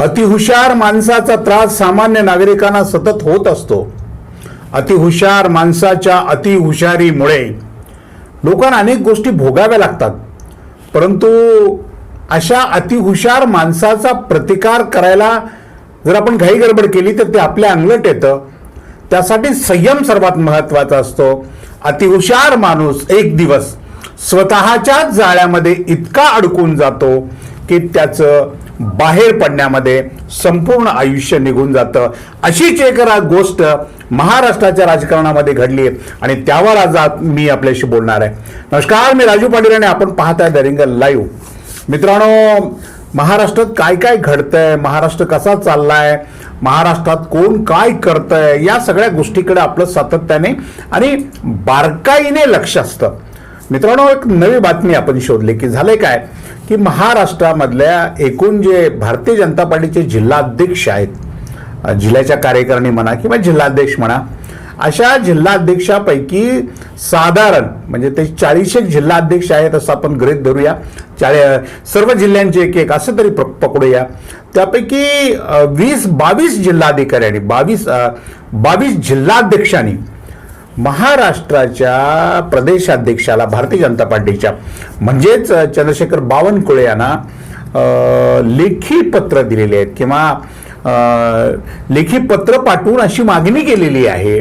अतिहुशार माणसाचा त्रास सामान्य नागरिकांना सतत होत असतो. अतिहुशार माणसाच्या अतिहुशारीमुळे लोकांना अनेक गोष्टी भोगाव्या लागतात. परंतु अशा अतिहुशार माणसाचा प्रतिकार करायला जर आपण घाई गडबड केली तर ते आपल्या अंगलट येतं. त्यासाठी संयम सर्वात महत्त्वाचा असतो. अतिहुशार माणूस एक दिवस स्वतःच्याच जाळ्यामध्ये इतका अडकून जातो की त्याचं बाहेर पडण्यामध्ये संपूर्ण आयुष्य निघून जातं. अशीच एक रा- गोष्ट महाराष्ट्राच्या राजकारणामध्ये घडली आहे आणि त्यावर आज मी आपल्याशी बोलणार आहे. नमस्कार मी राजू पाटील आणि आपण पाहत आहे दरिंगल लाईव्ह. मित्रांनो महाराष्ट्रात काय काय घडतंय? महाराष्ट्र कसा चाललाय? महाराष्ट्रात कोण काय करतंय? या सगळ्या गोष्टीकडे आपलं सातत्याने आणि बारकाईने लक्ष असतं. मित्रांनो एक नवी बातमी आपण शोधली की झालंय काय? की महाराष्ट्रामधल्या एकूण जे भारतीय जनता पार्टीचे जिल्हाध्यक्ष आहेत जिल्ह्याच्या कार्यकारिणी म्हणा किंवा जिल्हाध्यक्ष म्हणा अशा जिल्हाध्यक्षापैकी साधारण म्हणजे ते चाळीस एक जिल्हाध्यक्ष आहेत असं आपण गृहित धरूया. चाळी सर्व जिल्ह्यांचे एक एक असं तरी पकडूया. त्यापैकी वीस बावीस जिल्हाधिकाऱ्यांनी बावीस बावीस जिल्हाध्यक्षांनी महाराष्ट्राच्या प्रदेशाध्यक्षाला भारतीय जनता पार्टीच्या म्हणजेच चंद्रशेखर बावनकुळे यांना लेखी पत्र दिलेले आहेत किंवा लेखी पत्र पाठवून अशी मागणी केलेली आहे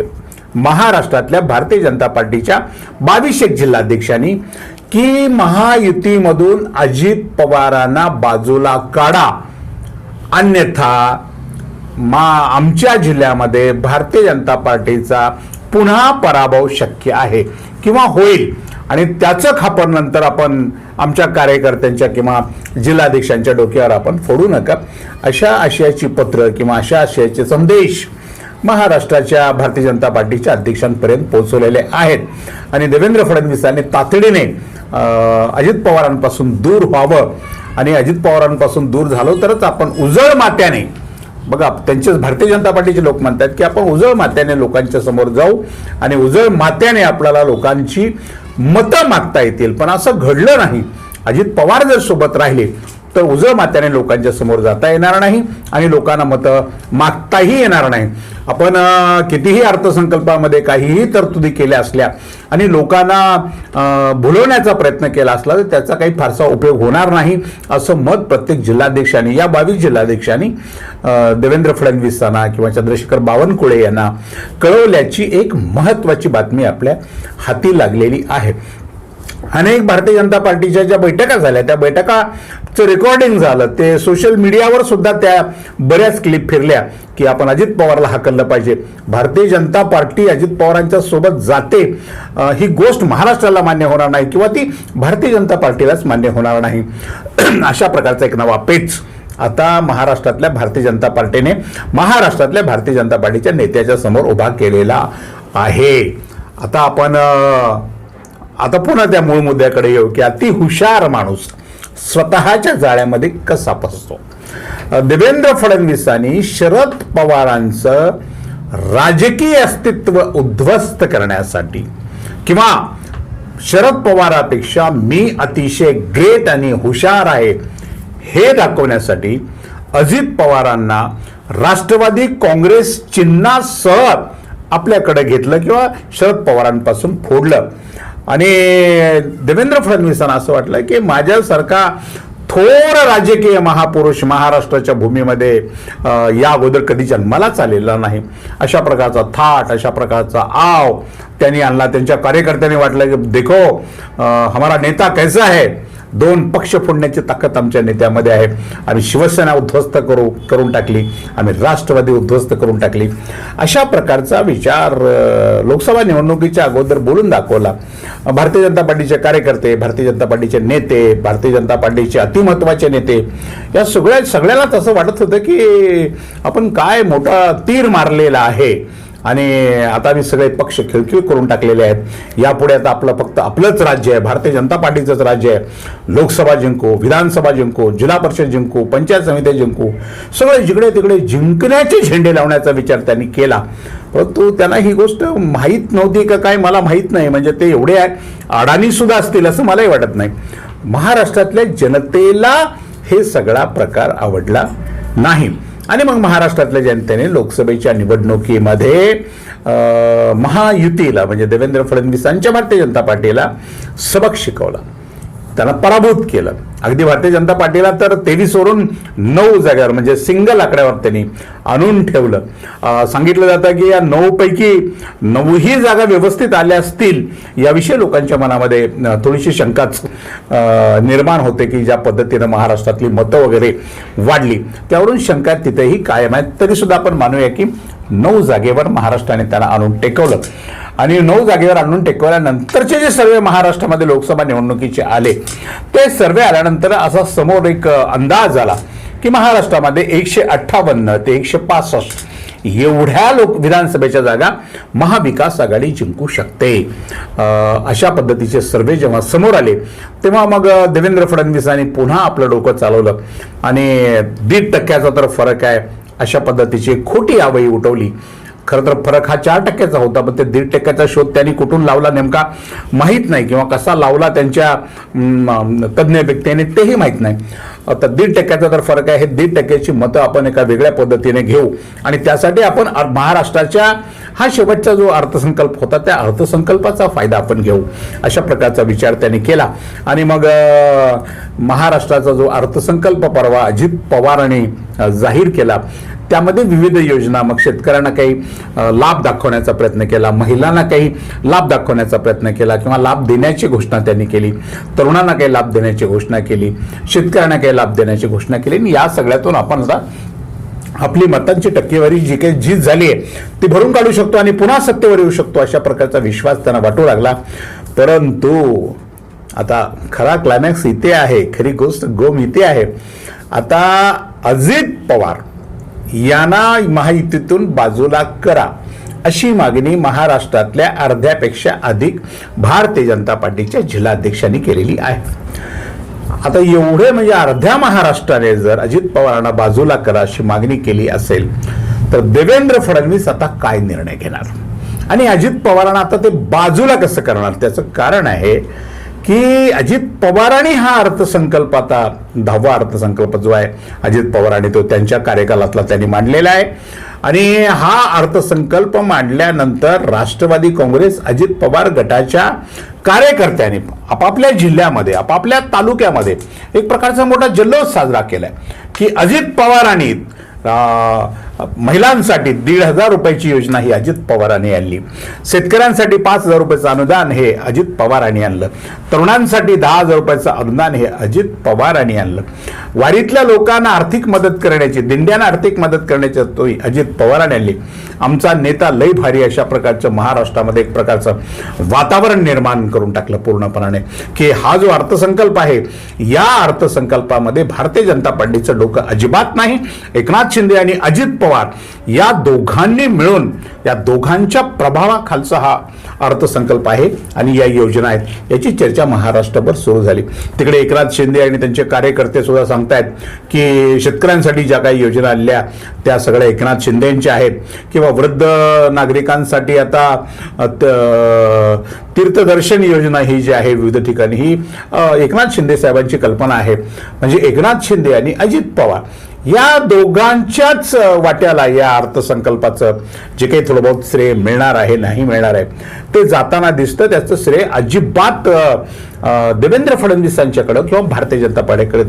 महाराष्ट्रातल्या भारतीय जनता पार्टीच्या बावीस एक जिल्हाध्यक्षांनी की महायुतीमधून अजित पवारांना बाजूला काढा. अन्यथा मा आमच्या जिल्ह्यामध्ये भारतीय जनता पार्टीचा पुन्हा पराभव शक्य आहे किंवा होईल. आणि त्याचं खापर नंतर आपण आमच्या कार्यकर्त्यांच्या किंवा जिल्हाध्यक्षांच्या डोक्यावर आपण फोडू नका. अशा आशयाची पत्र किंवा अशा आशयाचे संदेश महाराष्ट्राच्या भारतीय जनता पार्टीच्या अध्यक्षांपर्यंत पोहोचवलेले आहेत. आणि देवेंद्र फडणवीसांनी तातडीने अजित पवारांपासून दूर व्हावं. आणि अजित पवारांपासून दूर झालो तरच आपण उजळ मात्याने बघा त्यांचेच भारतीय जनता पार्टीचे लोक म्हणतात की आपण उजळ मात्याने लोकांच्या समोर जाऊ आणि उजळ मात्याने आपल्याला लोकांची मतं मागता येतील. पण असं घडलं नाही. अजित पवार जर सोबत राहिले तर उजळ मात्याने लोकांच्या समोर जाता येणार नाही आणि लोकांना मतं मागताही येणार नाही. आपण कितीही अर्थसंकल्पामध्ये काहीही तरतुदी केल्या असल्या आणि लोकांना भुलवण्याचा प्रयत्न केला असला तर त्याचा काही फारसा उपयोग होणार नाही असं मत प्रत्येक जिल्हाध्यक्षांनी या बावीस जिल्हाध्यक्षांनी देवेंद्र फडणवीसांना किंवा चंद्रशेखर बावनकुळे यांना कळवल्याची एक महत्वाची बातमी आपल्या हाती लागलेली आहे. अनेक भारतीय जनता पार्टीच्या ज्या बैठका झाल्या त्या बैठकाचं रेकॉर्डिंग झालं. ते सोशल मीडियावर सुद्धा त्या बऱ्याच क्लिप फिरल्या की आपण अजित पवारला हाकललं पाहिजे. भारतीय जनता पार्टी अजित पवारांच्या सोबत जाते ही गोष्ट महाराष्ट्राला मान्य होणार नाही किंवा ती भारतीय जनता पार्टीलाच मान्य होणार नाही. अशा प्रकारचा एक नवा पेच आता महाराष्ट्रातल्या भारतीय जनता पार्टीने महाराष्ट्रातल्या भारतीय जनता पार्टीच्या नेत्याच्या समोर उभा केलेला आहे. आता आपण आता पुन्हा त्या मूळ मुद्द्याकडे येऊ की अति हुशार माणूस स्वतःच्या जाळ्यामध्ये कसा फसतो? देवेंद्र फडणवीसांनी शरद पवारांचं राजकीय अस्तित्व उद्ध्वस्त करण्यासाठी किंवा शरद पवारापेक्षा मी अतिशय ग्रेट आणि हुशार आहे हे दाखवण्यासाठी अजित पवारांना राष्ट्रवादी काँग्रेस चिन्हासह आपल्याकडे घेतलं किंवा शरद पवारांपासून फोडलं. आणि देवेंद्र फडणवीसांना असं वाटलं की माझ्यासारखा थोर राजकीय महापुरुष महाराष्ट्राच्या भूमीमध्ये या अगोदर कधी जन्मालाच आलेला नाही. अशा प्रकारचा थाट अशा प्रकारचा आव त्यांनी आणला. त्यांच्या कार्यकर्त्यांनी वाटलं की देखो हमारा नेता कैसा है? दोन पक्ष फोडण्याची ताकद आमच्या नेत्यामध्ये आहे. आम्ही शिवसेना उद्ध्वस्त करू करून टाकली. आम्ही राष्ट्रवादी उद्ध्वस्त करून टाकली. अशा प्रकारचा विचार लोकसभा निवडणुकीच्या अगोदर बोलून दाखवला. भारतीय जनता पार्टीचे कार्यकर्ते भारतीय जनता पार्टीचे नेते भारतीय जनता पार्टीचे अतिमहत्वाचे नेते या सगळ्या सगळ्यालाच असं वाटत होतं की आपण काय मोठा तीर मारलेला आहे. आणि आता मी सगळे पक्ष खिळखिळ करून टाकलेले आहेत. यापुढे आता आपलं फक्त आपलंच राज्य आहे. भारतीय जनता पार्टीचंच राज्य आहे. लोकसभा जिंकू विधानसभा जिंकू जिल्हा परिषद जिंकू पंचायत समित्या जिंकू सगळे जिकडे तिकडे जिंकण्याचे झेंडे लावण्याचा विचार त्यांनी केला. परंतु त्यांना ही गोष्ट माहीत नव्हती का काय मला माहीत नाही. म्हणजे ते एवढे अडाणी सुद्धा असतील असं मलाही वाटत नाही. महाराष्ट्रातल्या जनतेला हे सगळा प्रकार आवडला नाही. आणि मग महाराष्ट्रातल्या जनतेने लोकसभेच्या निवडणुकीमध्ये महायुतीला म्हणजे देवेंद्र फडणवीसांच्या भारतीय जनता पार्टीला सबक शिकवला. त्यांना पराभूत केलं. अगदी भारतीय जनता पार्टीला तर तेवीस वरून नऊ जागेवर म्हणजे सिंगल आकड्यावर त्यांनी आणून ठेवलं. सांगितलं जातं की या नऊपैकी नऊही जागा व्यवस्थित आल्या असतील याविषयी लोकांच्या मनामध्ये थोडीशी शंकाच निर्माण होते की ज्या पद्धतीनं महाराष्ट्रातली मतं वगैरे वाढली. त्यावरून शंका तिथेही कायम आहेत. तरीसुद्धा आपण मानूया की नऊ जागेवर महाराष्ट्राने त्यांना आणून टेकवलं. आणि नऊ जागेवर आणून टेकवल्यानंतरचे जे सर्वे महाराष्ट्रामध्ये लोकसभा निवडणुकीचे आले ते सर्वे आल्यानंतर असा समोर एक अंदाज आला की महाराष्ट्रामध्ये एकशे अठ्ठावन्न ते एकशे पासष्ट एवढ्या लोक विधानसभेच्या जागा महाविकास आघाडी जिंकू शकते. अशा पद्धतीचे सर्वे जेव्हा समोर आले तेव्हा मग देवेंद्र फडणवीसांनी पुन्हा आपलं डोकं चालवलं आणि दीड टक्क्याचा तर फरक आहे अशा पद्धतीची खोटी आवई उठवली. खरं तर फरक हा चार टक्क्याचा होता पण ते दीड टक्क्याचा शोध त्यांनी कुठून लावला नेमका माहीत नाही किंवा कसा लावला त्यांच्या तज्ज्ञ व्यक्तीने तेही माहीत नाही. आता दीड टक्क्याचा तर फरक आहे हे दीड टक्क्याची मतं आपण एका वेगळ्या पद्धतीने घेऊ. आणि त्यासाठी आपण महाराष्ट्राच्या हा शेवटचा जो अर्थसंकल्प होता त्या अर्थसंकल्पाचा फायदा आपण घेऊ अशा प्रकारचा विचार त्यांनी केला. आणि मग महाराष्ट्राचा जो अर्थसंकल्प परवा अजित पवारांनी जाहीर केला त्यामध्ये विविध योजना. मग शेतकऱ्यांना काही लाभ दाखवण्याचा प्रयत्न केला महिलांना काही लाभ दाखवण्याचा प्रयत्न केला किंवा लाभ देण्याची घोषणा त्यांनी केली तरुणांना काही लाभ देण्याची घोषणा केली शेतकऱ्यांना काही लाभ देण्याची घोषणा केली. आणि या सगळ्यातून आपण आता आपली मतांची टक्केवारी जी काही जीत झाली आहे ती भरून काढू शकतो आणि पुन्हा सत्तेवर येऊ शकतो अशा प्रकारचा विश्वास त्यांना वाटू लागला. परंतु आता खरा क्लायमॅक्स इथे आहे खरी गोष्ट गोम इथे आहे. आता अजित पवार यांना महायुतीतून बाजूला करा. अशी मागणी महाराष्ट्रातल्या अर्ध्यापेक्षा अधिक भारतीय जनता पार्टीच्या जिल्हाध्यक्षांनी केलेली आहे. आता एवढे म्हणजे अर्ध्या महाराष्ट्राने जर अजित पवारांना बाजूला करा अशी मागणी केली असेल तर देवेंद्र फडणवीस आता काय निर्णय घेणार? आणि अजित पवारांना आता ते बाजूला कसं करणार? त्याचं कारण आहे की अजित पवारांनी हा अर्थसंकल्प आता दहावा अर्थसंकल्प जो आहे अजित पवारांनी तो त्यांच्या कार्यकालातला त्यांनी मांडलेला आहे. आणि हा अर्थसंकल्प मांडल्यानंतर राष्ट्रवादी काँग्रेस अजित पवार गटाच्या कार्यकर्त्यांनी आपापल्या जिल्ह्यामध्ये आपापल्या तालुक्यामध्ये एक प्रकारचा मोठा जल्लोष साजरा केलाय. की अजित पवारांनी महिलांसाठी दीड हजार रुपयाची योजना ही अजित पवारांनी आणली. शेतकऱ्यांसाठी पाच हजार रुपयाचं अनुदान हे अजित पवारांनी आणलं. तरुणांसाठी दहा हजार रुपयाचं अनुदान हे अजित पवारांनी आणलं. वारीतल्या लोकांना आर्थिक मदत करण्याची दिंड्यांना आर्थिक मदत करण्याची तो अजित पवारांनी आणली. आमचा नेता लय भारी अशा प्रकारचं महाराष्ट्रामध्ये एक प्रकारचं वातावरण निर्माण करून टाकलं पूर्णपणाने. की हा जो अर्थसंकल्प आहे या अर्थसंकल्पामध्ये भारतीय जनता पार्टीचं डोकं अजिबात नाही. एकनाथ शिंदे आणि अजित पवार या दोघांनी मिळून या दोघांच्या प्रभावाखालचा हा अर्थसंकल्प आहे आणि या योजना आहेत. याची चर्चा महाराष्ट्रभर सुरू झाली. तिकडे एकनाथ शिंदे आणि त्यांचे कार्यकर्ते सुद्धा सांगतायत की शेतकऱ्यांसाठी ज्या काही योजना आणल्या त्या सगळ्या एकनाथ शिंदेंच्या आहेत. किंवा वृद्ध नागरिकांसाठी आता त- तीर्थदर्शन योजना ही जी आहे विविध ठिकाणी ही एकनाथ शिंदे साहेबांची कल्पना आहे. म्हणजे एकनाथ शिंदे आणि अजित पवार या दोघांच्याच वाट्याला या अर्थसंकल्पाचं जे काही थोडं बहुत श्रेय मिळणार आहे नाही मिळणार आहे ते जाताना दिसतं त्याचं श्रेय अजिबात देवेंद्र फडणवीसांच्याकडं किंवा भारतीय जनता पार्टीकडे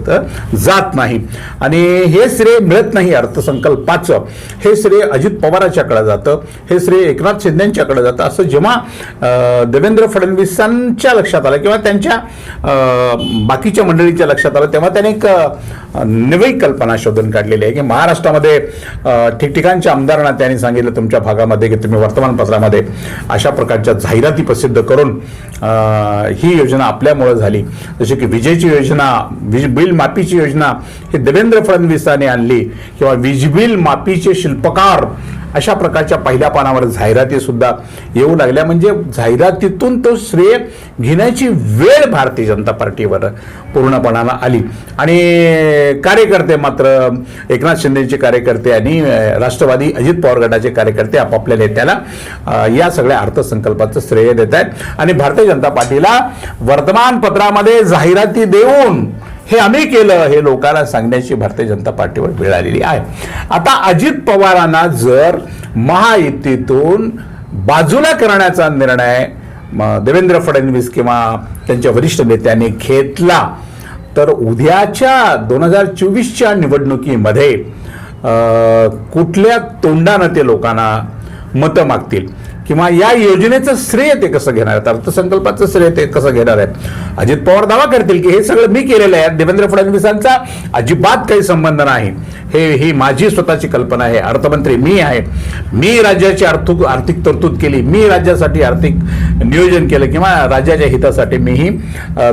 जात नाही. आणि हे श्रेय मिळत नाही अर्थसंकल्पाचं. हे श्रेय अजित पवारांच्याकडे जातं. हे श्रेय एकनाथ शिंदेंच्याकडे जातं. असं जेव्हा देवेंद्र फडणवीसांच्या लक्षात आलं किंवा त्यांच्या बाकीच्या मंडळीच्या लक्षात आलं तेव्हा त्याने एक नवी कल्पना शोधून काढलेली आहे की महाराष्ट्रामध्ये ठिकठिकाणच्या आमदारांना त्यांनी सांगितलं तुमच्या भागामध्ये की तुम्ही वर्तमानपत्रामध्ये अशा प्रकारच्या जाहिराती प्रसिद्ध करून ही योजना आपल्यामुळे झाली. जशी की विजेची योजना वीज बिल माफीची योजना ही देवेंद्र फडणवीसांनी आणली किंवा वीज बिल माफीचे शिल्पकार अशा प्रकारच्या पहिल्या पानावर जाहिरातीसुद्धा येऊ लागल्या. म्हणजे जाहिरातीतून तो श्रेय घेण्याची वेळ भारतीय जनता पार्टीवर पूर्णपणानं आली. आणि कार्यकर्ते मात्र एकनाथ शिंदेचे कार्यकर्ते आणि राष्ट्रवादी अजित पवार गटाचे कार्यकर्ते आपापल्या नेत्याला या सगळ्या अर्थसंकल्पाचं श्रेय देत आहेत आणि भारतीय जनता पार्टीला वर्तमानपत्रामध्ये जाहिराती देऊन हे आम्ही केलं हे लोकांना सांगण्याची भारतीय जनता पार्टीवर वेळ आलेली आहे. आता अजित पवारांना जर महायुतीतून बाजूला करण्याचा निर्णय म, देवेंद्र फडणवीस किंवा त्यांच्या वरिष्ठ नेत्यांनी घेतला तर उद्याच्या दोन हजार चोवीसच्या निवडणुकीमध्ये कुठल्या तोंडानं ते लोकांना मतं मागतील? किंवा या योजनेचं श्रेय ते कसं घेणार आहेत? अर्थसंकल्पाचं श्रेय ते कसं घेणार आहेत? अजित पवार दावा करतील की हे सगळं मी केलेलं आहे. देवेंद्र फडणवीसांचा अजिबात काही संबंध नाही. हे ही माझी स्वतःची कल्पना आहे. अर्थमंत्री मी आहे. मी राज्याची आर्थिक आर्थिक तरतूद केली. मी राज्यासाठी आर्थिक नियोजन केलं किंवा राज्याच्या हितासाठी मीही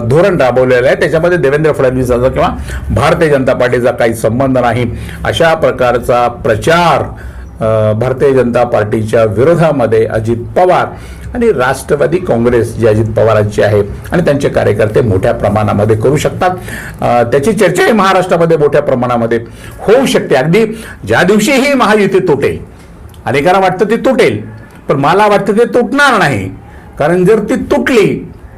धोरण राबवलेलं आहे. त्याच्यामध्ये देवेंद्र फडणवीसांचा किंवा भारतीय जनता पार्टीचा काही संबंध नाही. अशा प्रकारचा प्रचार भारतीय जनता पार्टीच्या विरोधामध्ये अजित पवार आणि राष्ट्रवादी काँग्रेस जी अजित पवारांची आहे आणि त्यांचे कार्यकर्ते मोठ्या प्रमाणामध्ये करू शकतात. त्याची चर्चाही महाराष्ट्रामध्ये मोठ्या प्रमाणामध्ये होऊ शकते. अगदी ज्या दिवशी ही महायुती तुटेल अनेकांना वाटतं ती तुटेल पण मला वाटतं ते तुटणार नाही. कारण जर ती तुटली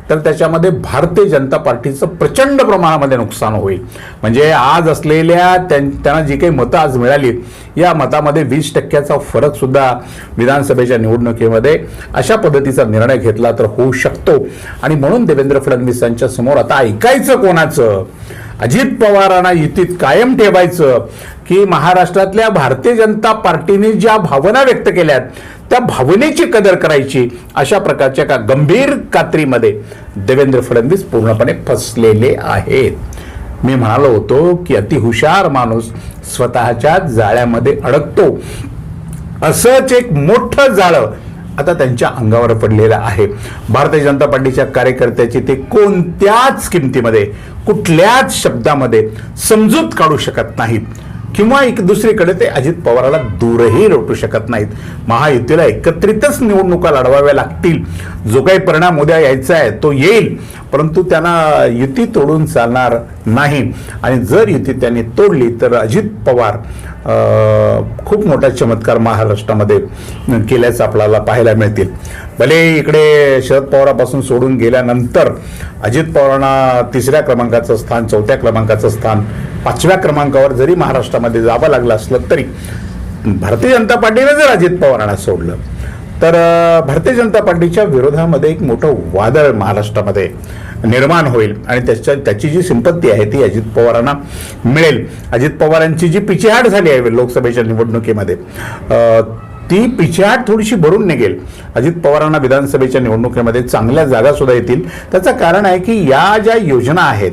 तर त्याच्यामध्ये भारतीय जनता पार्टीचं प्रचंड प्रमाणामध्ये नुकसान होईल. म्हणजे आज असलेल्या त्यां- त्यांना जी काही मतं आज मिळाली या मतामध्ये वीस टक्क्याचा फरक सुद्धा विधानसभेच्या निवडणुकीमध्ये अशा पद्धतीचा निर्णय घेतला तर होऊ शकतो. आणि म्हणून देवेंद्र फडणवीसांच्या समोर आता ऐकायचं कोणाचं? अजित पवारांना युतीत कायम ठेवायचं की महाराष्ट्रातल्या भारतीय जनता पार्टीने ज्या भावना व्यक्त केल्यात त्या भावनेची कदर करायची अशा प्रकारच्या का गंभीर कात्रीमध्ये देवेंद्र फडणवीस पूर्णपणे फसलेले आहेत. मी म्हणालो होतो की अतिहुशार माणूस स्वतःच्या जाळ्यामध्ये अडकतो. असंच एक मोठं जाळं आता त्यांच्या अंगावर पडलेलं आहे. भारतीय जनता पार्टीच्या कार्यकर्त्याची ते कोणत्याच किमतीमध्ये कुठल्याच शब्दामध्ये समजूत काढू शकत नाहीत. किंवा एक दुसरीकडे ते अजित पवाराला दूरही रोटू शकत नाहीत. महायुतीला एकत्रितच निवडणुका लढवाव्या लागतील. जो काही परिणाम उद्या यायचा आहे तो येईल. परंतु त्यांना युती तोडून चालणार नाही. आणि जर युती त्यांनी तोडली तर अजित पवार खूप मोठा चमत्कार महाराष्ट्रामध्ये केल्याचं आपल्याला पाहायला मिळतील. भले इकडे शरद पवारापासून सोडून गेल्यानंतर अजित पवारांना तिसऱ्या क्रमांकाचं स्थान चौथ्या क्रमांकाचं स्थान पाचव्या क्रमांकावर जरी महाराष्ट्रामध्ये जावं लागलं असलं तरी भारतीय जनता पार्टीने जर अजित पवारांना सोडलं तर भारतीय जनता पार्टीच्या विरोधामध्ये एक मोठं वादळ महाराष्ट्रामध्ये निर्माण होईल आणि त्याच्या त्याची जी संपत्ती आहे ती अजित पवारांना मिळेल. अजित पवारांची जी पिछेहाट झाली आहे लोकसभेच्या निवडणुकीमध्ये ती पिछेहाट थोडीशी भरून निघेल. अजित पवारांना विधानसभेच्या निवडणुकीमध्ये चांगल्या जागासुद्धा येतील. त्याचं कारण आहे की या ज्या योजना आहेत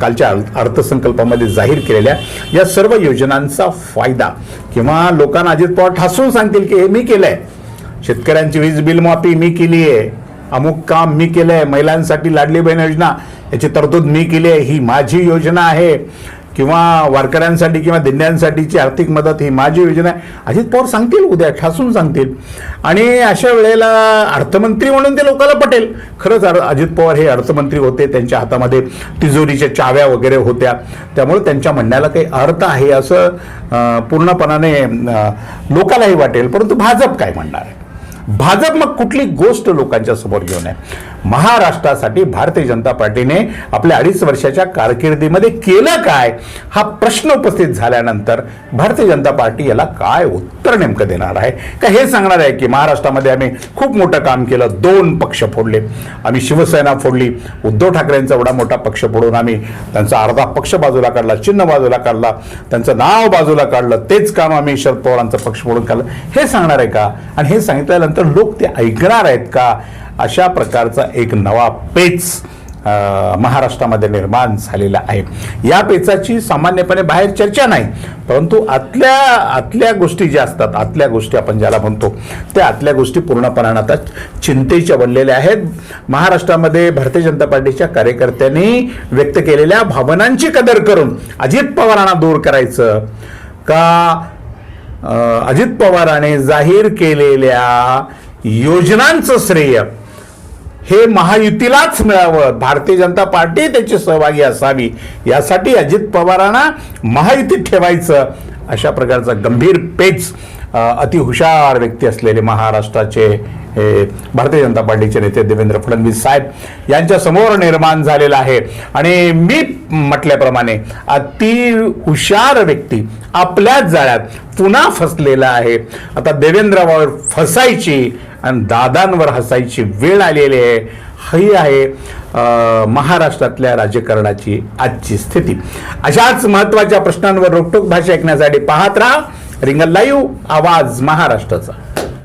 कालच्या अर्थसंकल्पामध्ये जाहीर केलेल्या या सर्व योजनांचा फायदा किंवा लोकांना अजित पवार ठासून सांगतील की हे मी केलं आहे शेतकऱ्यांची वीज बिल माफी मी केली आहे. अमुक काम मी केलं आहे. महिलांसाठी लाडली बहीण योजना. याची तरतूद मी केली आहे. ही माझी योजना आहे. किंवा वारकऱ्यांसाठी किंवा दिंड्यांसाठीची आर्थिक मदत ही माझी योजना आहे. अजित पवार सांगतील उद्या ठासून सांगतील. आणि अशा वेळेला अर्थमंत्री म्हणून ते लोकांना पटेल. खरंच अर- अजित पवार हे अर्थमंत्री होते. त्यांच्या हातामध्ये तिजोरीच्या चाव्या वगैरे होत्या. त्यामुळे त्यांच्या म्हणण्याला काही अर्थ आहे असं पूर्णपणाने लोकांनाही वाटेल. परंतु भाजप काय म्हणणार आहे? भाजप मग कुठली गोष्ट लोकांच्या समोर घेऊन आहे? महाराष्ट्रासाठी भारतीय जनता पार्टीने आपल्या अडीच वर्षाच्या कारकिर्दीमध्ये केलं काय? हा प्रश्न उपस्थित झाल्यानंतर भारतीय जनता पार्टी याला काय उत्तर नेमकं देणार आहे? का हे सांगणार आहे की महाराष्ट्रामध्ये आम्ही खूप मोठं काम केलं दोन पक्ष फोडले. आम्ही शिवसेना फोडली उद्धव ठाकरेंचा एवढा मोठा पक्ष फोडून आम्ही त्यांचा अर्धा पक्ष बाजूला काढला चिन्ह बाजूला काढला त्यांचं नाव बाजूला काढलं तेच काम आम्ही शरद पवारांचा पक्ष फोडून काढलं हे सांगणार आहे का? आणि हे सांगितल्यानंतर लोक ते ऐकणार आहेत का? अशा प्रकारचा एक नवा पेच महाराष्ट्रामध्ये निर्माण झालेला आहे. या पेचाची सामान्यपणे बाहेर चर्चा नाही परंतु आतल्या आतल्या गोष्टी ज्या असतात आतल्या गोष्टी आपण ज्याला म्हणतो त्या आतल्या गोष्टी पूर्णपणाने आता चिंतेच्या बनलेल्या आहेत. महाराष्ट्रामध्ये भारतीय जनता पार्टीच्या कार्यकर्त्यांनी व्यक्त केलेल्या भावनांची कदर करून अजित पवारांना दूर करायचं का? अजित पवारांनी जाहीर केलेल्या योजनांचं श्रेय हे महायुतीलाच मिळावं. भारतीय जनता पार्टी त्याची सहभागी असावी. यासाठी अजित पवारांना महायुतीत ठेवायचं अशा प्रकारचा गंभीर पेच अति अतिहुशार व्यक्ती असलेले महाराष्ट्राचे हे भारतीय जनता पार्टीचे नेते देवेंद्र फडणवीस साहेब यांच्या समोर निर्माण झालेला आहे. आणि मी म्हटल्याप्रमाणे अति हुशार व्यक्ती आपल्याच जाळ्यात पुन्हा फसलेला आहे. आता देवेंद्रावर फसायची आणि दादांवर हसायची वेळ आलेली आहे. ही आहे महाराष्ट्रातल्या राजकारणाची आजची स्थिती. अशाच महत्त्वाच्या प्रश्नांवर रोखटोक भाषा ऐकण्यासाठी पाहत राहा. रिंगल लाईव्ह आवाज महाराष्ट्राचा.